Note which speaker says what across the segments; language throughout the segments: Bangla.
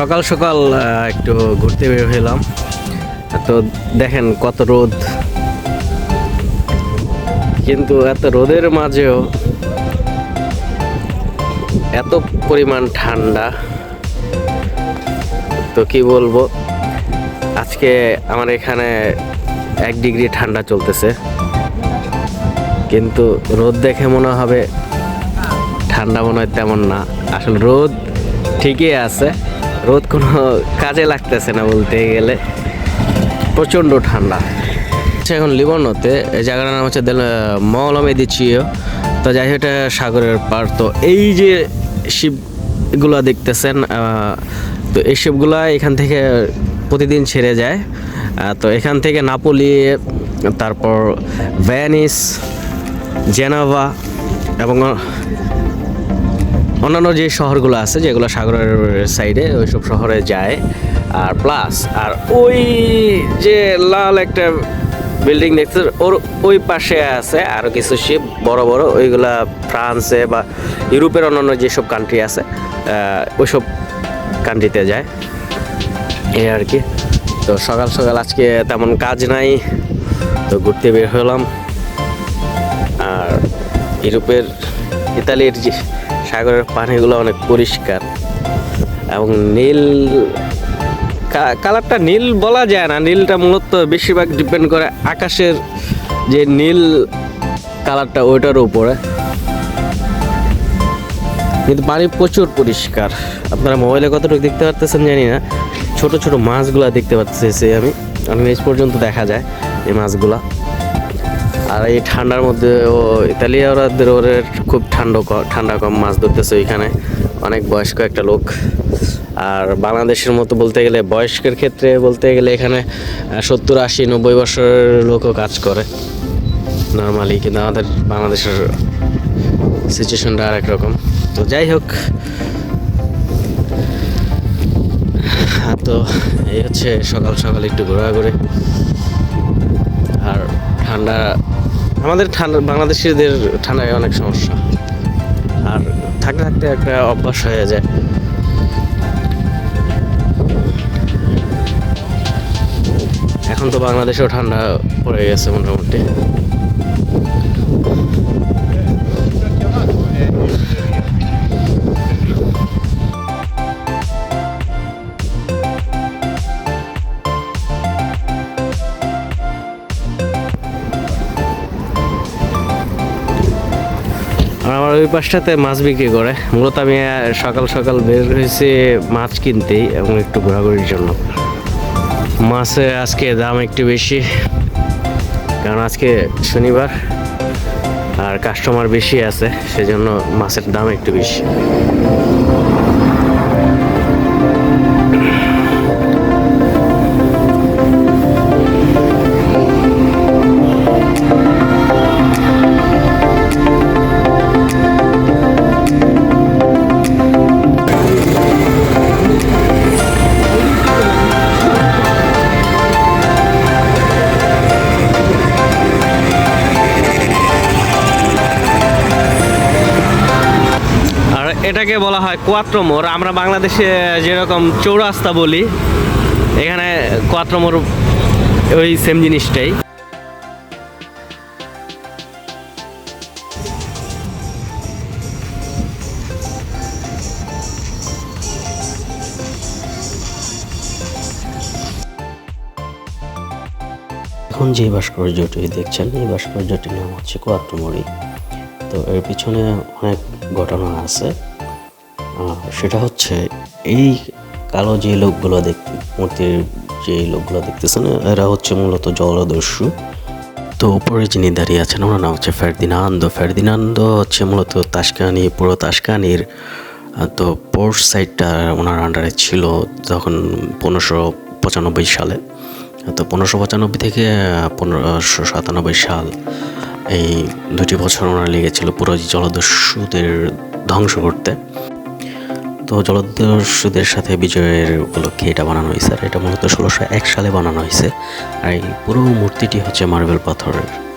Speaker 1: সকাল সকাল একটু ঘুরতে বের হলাম তো দেখেন কত রোদ। কিন্তু এত রোদের মাঝেও এত পরিমাণ ঠান্ডা। তো কি বলব, আজকে আমার এখানে এক ডিগ্রি ঠান্ডা চলতেছে। কিন্তু রোদ দেখে মনে হবে ঠান্ডা মনে হয় তেমন না। আসলে রোদ ঠিকই আছে। রোদ কোনো কাজে লাগতেছে না বলতে গেলে। প্রচণ্ড ঠান্ডা। আচ্ছা, এখন লিবনতে এই জায়গাটার নাম হচ্ছে মৌলমে দিচ্ছিও তো যাই হোক এটা সাগরের পার। তো এই যে শিপগুলো দেখতেছেন তো এই শিপগুলো এখান থেকে প্রতিদিন ছেড়ে যায়। তো এখান থেকে নাপোলি তারপর ভ্যানিস জেনাভা এবং অন্যান্য যে শহরগুলো আছে, যেগুলো সাগরের সাইডে ওইসব শহরে যায়। আর প্লাস আর ওই যে লাল একটা বিল্ডিং দেখতে ওর ওই পাশে আছে আরও কিছু শিপ বড় বড়, ওইগুলা ফ্রান্সে বা ইউরোপের অন্যান্য যেসব কান্ট্রি আছে ওইসব কান্ট্রিতে যায়। এই আর কি। তো সকাল সকাল আজকে তেমন কাজ নাই, তো ঘুরতে বের হলাম। আর ইউরোপের ইতালির যে সাগরের পানিগুলো অনেক পরিষ্কার এবং নীল কালারটা নীল বলা যায় না। নীলটা মূলত বেশিরভাগ ডিপেন্ড করে আকাশের যে নীল কালারটা ওইটার উপরে। কিন্তু পানি প্রচুর পরিষ্কার। আপনারা মোবাইলে কতটুকু দেখতে পারতেছেন জানি না। ছোট ছোট মাছগুলা দেখতে পাচ্ছি আমি। আমি পর্যন্ত দেখা যায় এই মাছগুলা। আর এই ঠান্ডার মধ্যে ও ইতালিয়ানদের ওদের খুব ঠান্ডা ঠান্ডা কম মাছ ধরতেছে ওইখানে। অনেক বয়স্ক একটা লোক। আর বাংলাদেশের মতো বলতে গেলে, বয়স্কের ক্ষেত্রে বলতে গেলে এখানে সত্তর আশি নব্বই বছরের লোকও কাজ করে। নর্মালি কিন্তু আমাদের বাংলাদেশের সিচুয়েশনটা আর রকম। তো যাই হোক। তো এই হচ্ছে সকাল সকাল একটু ঘোরাঘুরি। ঠান্ডা, আমাদের ঠান্ডা, বাংলাদেশিদের ঠান্ডায় অনেক সমস্যা। আর থাকতে থাকতে একটা অভ্যাস হয়ে যায়। এখন তো বাংলাদেশেও ঠান্ডা পড়ে গেছে মোটামুটি। আমার ওই পাশটাতে মাছ বিক্রি করে। মূলত আমি সকাল সকাল বের হয়েছি মাছ কিনতেই এবং একটু ঘোরাঘুরির জন্য। মাছের আজকে দাম একটু বেশি, কারণ আজকে শনিবার আর কাস্টমার বেশি আছে, সেজন্য মাছের দাম একটু বেশি। এটাকে বলা হয় কোয়াত্রমোর আমরা বাংলাদেশে যেরকম চৌরাস্তা বলি, এখানে কোয়াত্রমোর ওই সেম জিনিসটাই।
Speaker 2: এখন যে ভাস্কর্যটি দেখছেন, এই ভাস্কর্যটির নাম হচ্ছে কোয়াট্টমরি তো এর পিছনে অনেক ঘটনা আছে। সেটা হচ্ছে এই কালো যে লোকগুলো দেখতে, মূর্তির যে লোকগুলো দেখতেছেন, এরা হচ্ছে মূলত জলদস্যু। তো উপরে যিনি দাঁড়িয়ে আছেন, ওনার নাম হচ্ছে ফেরদিনান্দ। ফেরদিনান্দ হচ্ছে মূলত তাসকানি, পুরো তাসকানির তো পোর্ট সাইডটা ওনার আন্ডারে ছিল তখন পনেরোশো পঁচানব্বই সালে। তো পনেরোশো পঁচানব্বই থেকে পনেরোশো সাতানব্বই সাল এই দুটি বছর ওনার লেগেছিল পুরো জলদস্যুদের ধ্বংস করতে। তো জলদস্যুদের সাথে বিজয়ের উপলক্ষে এটা বানানো হয়েছে। আর এটা মূলত ষোলোশো এক সালে বানানো হয়েছে। আর এই পুরো মূর্তিটি হচ্ছে মার্বেল পাথরের।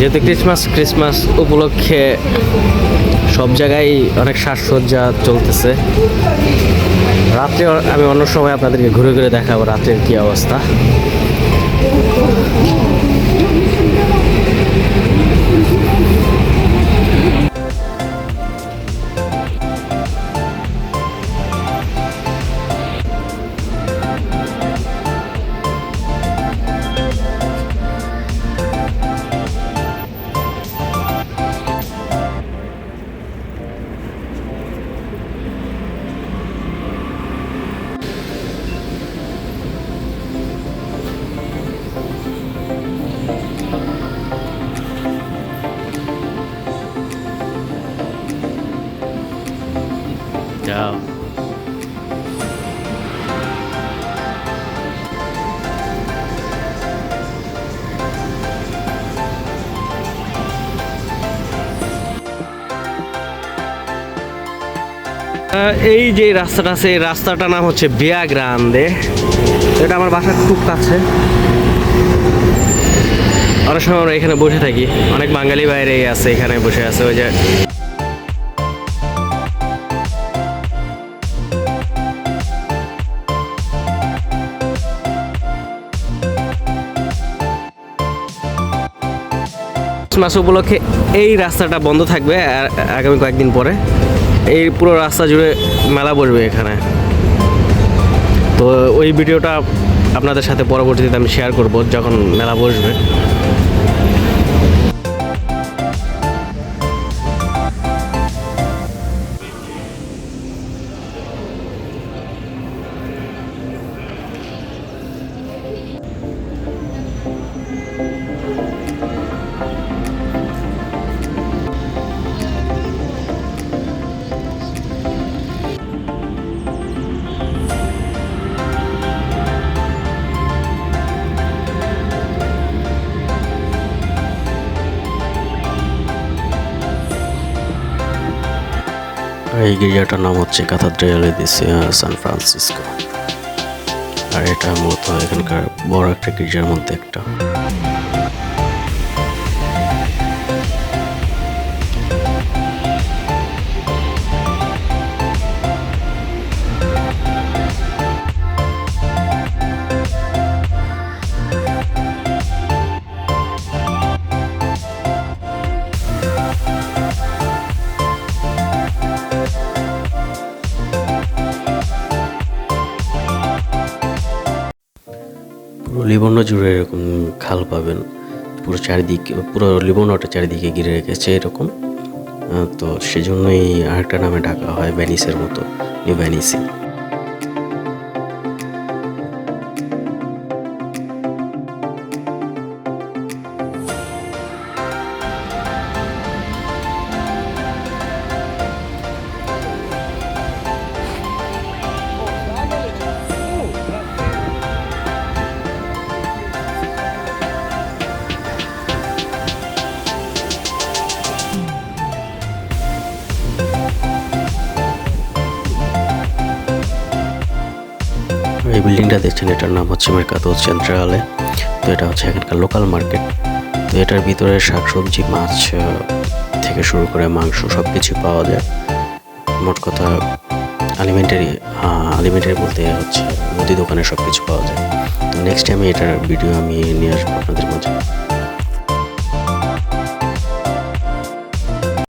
Speaker 1: যেহেতু ক্রিসমাস ক্রিসমাস উপলক্ষে সব জায়গায় অনেক সাজসজ্জা চলতেছে। রাত্রে আমি অন্য সময় আপনাদেরকে ঘুরে ঘুরে দেখাবো রাতের কি অবস্থা। এই যে রাস্তাটা আছে, এই রাস্তাটার নাম হচ্ছে বিয়া গ্রান্দে। এটা আমার বাসার খুব কাছে। অনেক সময় আমরা এখানে বসে থাকি। অনেক বাঙালি বাইরে আছে, এখানে বসে আছে, ওই যে। মাস উপলক্ষে এই রাস্তাটা বন্ধ থাকবে আগামী কয়েকদিন পরে। এই পুরো রাস্তা জুড়ে মেলা বসবে এখানে। তো ওই ভিডিওটা আপনাদের সাথে পরবর্তীতে আমি শেয়ার করব যখন মেলা বসবে।
Speaker 2: আর এই গির্জাটার নাম হচ্ছে কাথাদ্রিয়ালে দি সান ফ্রান্সিসকো। আর এটা মূলত এখানকার বড় একটা গির্জার মধ্যে একটা। লিবর্ণ জুড়ে এরকম খাল পাবেন। পুরো চারিদিক, পুরো লিবর্ণটা চারিদিকে ঘিরে রেখেছে এরকম। তো সেজন্যই আরেকটা নামে ডাকা হয় ভ্যানিসের মতো, নিউ ভ্যানিসি। বিল্ডিংটা দেখছেন এটার নাম হচ্ছে মেরকাতো সেন্ট্রালে তো এটা হচ্ছে এখানকার লোকাল মার্কেট তো এটার ভিতরে শাকসবজি, মাছ থেকে শুরু করে মাংস সব কিছু পাওয়া যায়। মোট কথা আলিমেন্টারি আলিমেন্টারি বলতে হচ্ছে মুদি দোকানে সব কিছু পাওয়া যায়। তো নেক্সট টাইম এটার ভিডিও আমি নিয়ে আসব আপনাদের মাঝে।